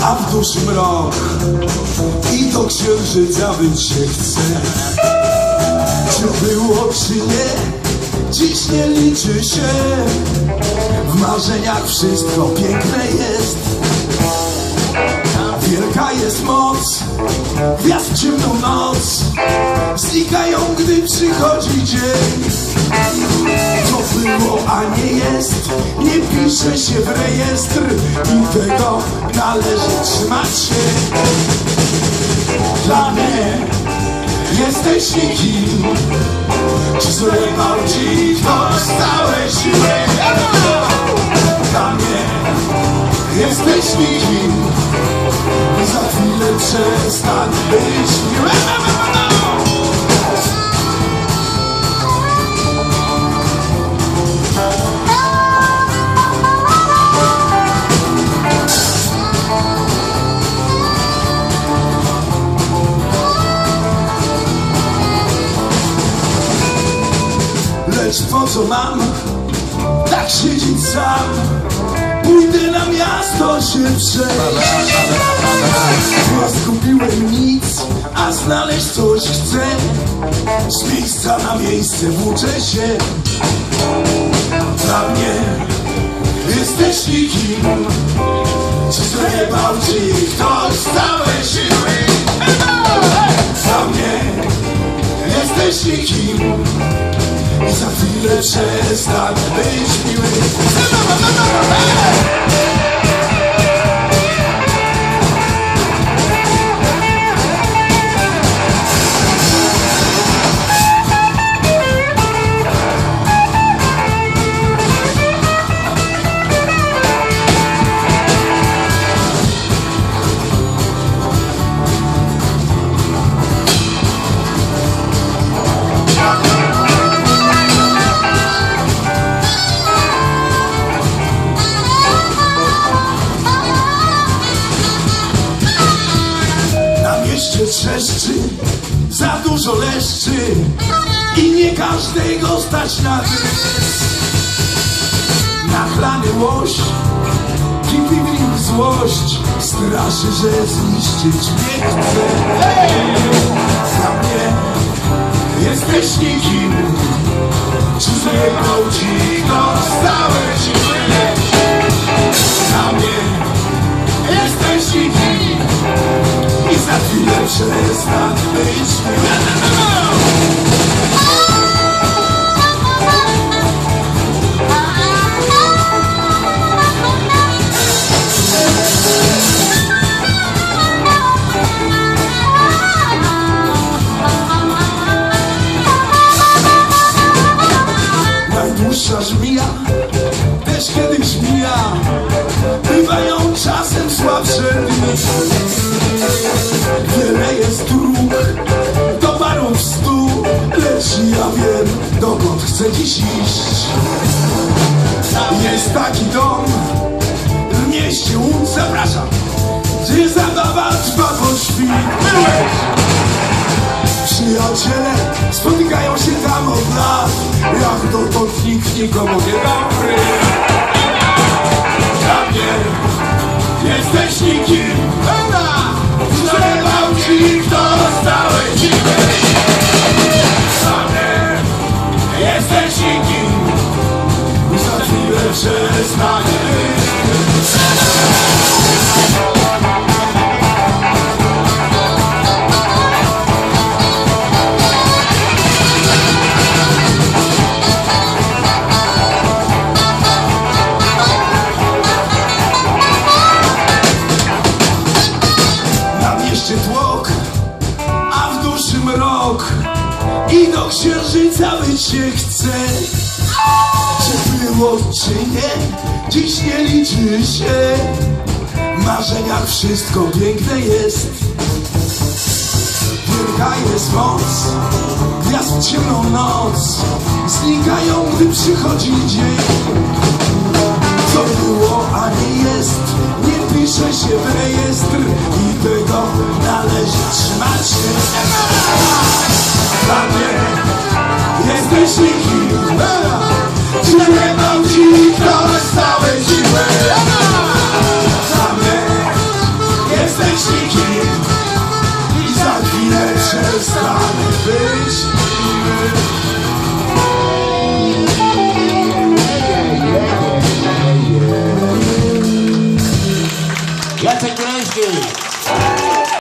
a w duszy mrok i do księżyca być się chce. Czy było, czy nie, dziś nie liczy się. W marzeniach wszystko piękne jest. Wielka jest moc, gwiazd ciemną noc Znikają, gdy przychodzi dzień było, a nie jest. Nie pisze się w rejestr I tego należy trzymać się. Dla mnie jesteś nikim. Czy zrywał ci co mam tak siedzieć sam? Pójdę na miasto się przejść. Nie skupiłem nic, a znaleźć coś chcę. Z miejsca na miejsce włóczę się. Dla mnie jesteś nikim. Czy zajebał ci ktoś całe siły. Dla mnie jesteś nikim. I za chwilę przestań być miły Mieście trzeszczy za dużo leszczy i nie każdego stać na dys. Nachlany łoś, kipi w nim złość, straszy, że zniszczyć mnie chce. Dla mnie jesteś nikim, czy zjebał ci ktoś czasem słabsze dni Wiele jest dróg, towarów stu. Lecz ja wiem, dokąd chcę dziś iść. Jest taki dom w mieście Łódź, zapraszam. Gdzie zabawa trwa po świt Byłeś! Przyjaciele spotykają się tam od lat. Jak dotąd nikt nikomu nie dał jesteś I do księżyca być się chce. Czy było, czy nie, dziś nie liczy się. W marzeniach wszystko piękne jest. Wielka jest moc, gwiazd w ciemną noc. Znikają, gdy przychodzi dzień. Co było, a nie jest Nie pisze się w rejestr. I tego należy trzymać. się